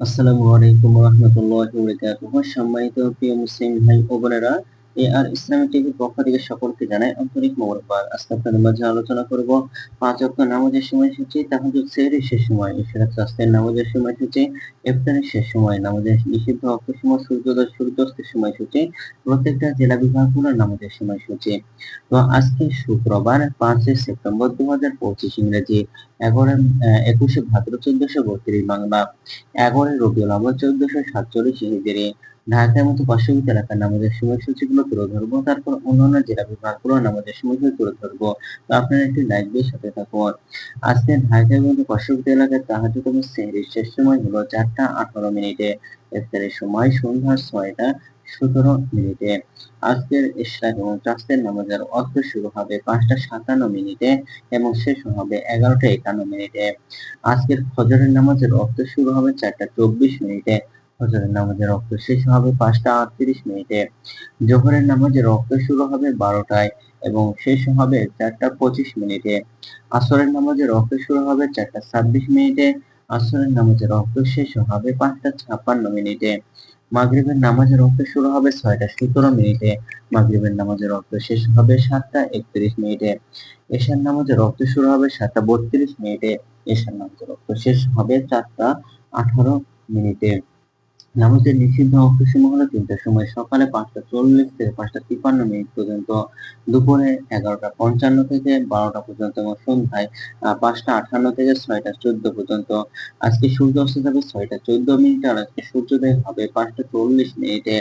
আসসালামু আলাইকুম রহমতুল্লাহি ওয়া সম্মানিত প্রিয় মুসলিম ভাই ও বোনেরা এ আর ইসলামী টিভির পক্ষ থেকে সকলকে জানাই আন্তরিক আজকে মাঝে আলোচনা করব পাঁচ নামাজের সময়সূচি শেষ সময়। ইশরাক রাস্তের নামাজের সময়সূচি শেষ সময়। নামাজের নিষিদ্ধ অক্ষ সময় সূর্যোদয় সূর্যাস্তের সময়সূচি, প্রত্যেকটা জেলা বিভাগগুলোর নামাজের সময়সূচি। তো আজকে শুক্রবার পাঁচই সেপ্টেম্বর দু হাজার পঁচিশ ইংরেজি এগারো একুশে ভাদ্র চোদ্দশো বত্রিশ বাংলা। এগারোই রবিউল আওয়াল চোদ্দশো সাতচল্লিশ হিজরি। ঢাকার মতো পার্শ্ববর্তী এলাকার নামাজের সময়সূচিগুলো তুলে ধরবো, তারপর অন্যান্য জেলা বিভাগগুলো নামাজের সময়সূচি তুলে ধরবো। তো আপনারা একটি লাইক দিয়ে সাথে থাকুন। আজকে ঢাকার মতো পার্শ্ববর্তী এলাকার তাহাজুদ এবং শেষ সময় হলো চারটা আঠারো মিনিটে। ইফতারের সময় সন্ধ্যা ছয়টা সতেরো মিনিটে। আজকের ইশরাক এবং চাষের নামাজের অর্থ শুরু হবে পাঁচটা সাতান্ন মিনিটে এবং শেষ হবে এগারোটা একান্ন মিনিটে। আজকের ফজরের নামাজের অর্থ শুরু হবে চারটা চব্বিশ মিনিটে। ফজরের নামাজের রক্ত শেষ হবে পাঁচটা আটত্রিশ মিনিটে। জোহরের নামাজের রক্ত শুরু হবে বারোটায় এবং শেষ হবে চারটা পঁচিশ মিনিটে। আসরের নামাজের রক্ত শুরু হবে চারটা ছাব্বিশ মিনিটে। আসরের নামাজের রক্ত শেষ হবে পাঁচটা ছাপ্পান্ন মিনিটে। মাগরিবের নামাজের রক্ত শুরু হবে ছয়টা সতেরো মিনিটে। মাগরিবের নামাজের রক্ত শেষ হবে সাতটা একত্রিশ মিনিটে। এশার নামাজের রক্ত শুরু হবে সাতটা বত্রিশ মিনিটে। এশার নামাজের রক্ত শেষ হবে চারটা আঠারো মিনিটে। নামাজের নিষিদ্ধ অংশসমূহ তিনটার সময় সকালে পাঁচটা চল্লিশ থেকে পাঁচটা তিপ্পান্ন মিনিট পর্যন্ত, দুপুরে এগারোটা পঞ্চান্ন থেকে বারোটা পর্যন্ত এবং সন্ধ্যায় পাঁচটা আঠান্ন থেকে ছয়টা চোদ্দ পর্যন্ত। আজকে সূর্য অস্ত যাবে ছয়টা চোদ্দ মিনিটে আর আজকে সূর্যোদয় হবে পাঁচটা চল্লিশ মিনিটে।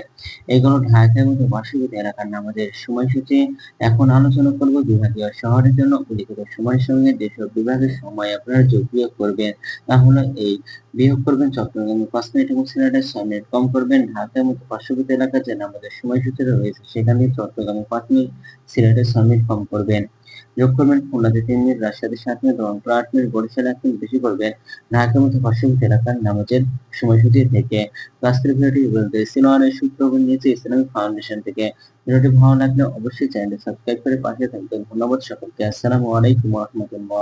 এগুলো ঢাকার মতো পার্শ্ববর্তী এলাকার নামাজের সময়সূচি এখন আলোচনা করব বিভাগীয় শহরের জন্য। উল্লিখিত সময়ের সঙ্গে যেসব বিভাগের সময় আপনারা যোগ বিয়োগ করবেন। তাহলে এই বিয়োগ করবেন চট্টগ্রামে পাঁচ মিনিট এবং সিলেটের ছয় কম করবেন। ঢাকার মতো পার্শ্ববর্তী এলাকা যে আমাদের সময়সূচিটা রয়েছে, সেখানে চট্টগ্রামে পাঁচ মিনিট মিনিট কম করবেন। যোগ করবেন খুলনাতে তিন মিনিট, রাজশাহীতে সাত মিনিট আট মিনিট বরিশাল এক মিনিট বেশি করবেন। ঢাকার মতো পার্শ্ববর্তী এলাকার নামাজের সময়সূচি থেকে। আজকের ভিডিওটি বলতে সিনোয়ারের সূত্র নিয়েছে ইসলামিক ফাউন্ডেশন থেকে। ভিডিওটি ভালো লাগলে অবশ্যই চ্যানেলটি সাবস্ক্রাইব করে থাকবেন। ধন্যবাদ সকলকে। আসসালামু আলাইকুম রহমতুল্লাহ।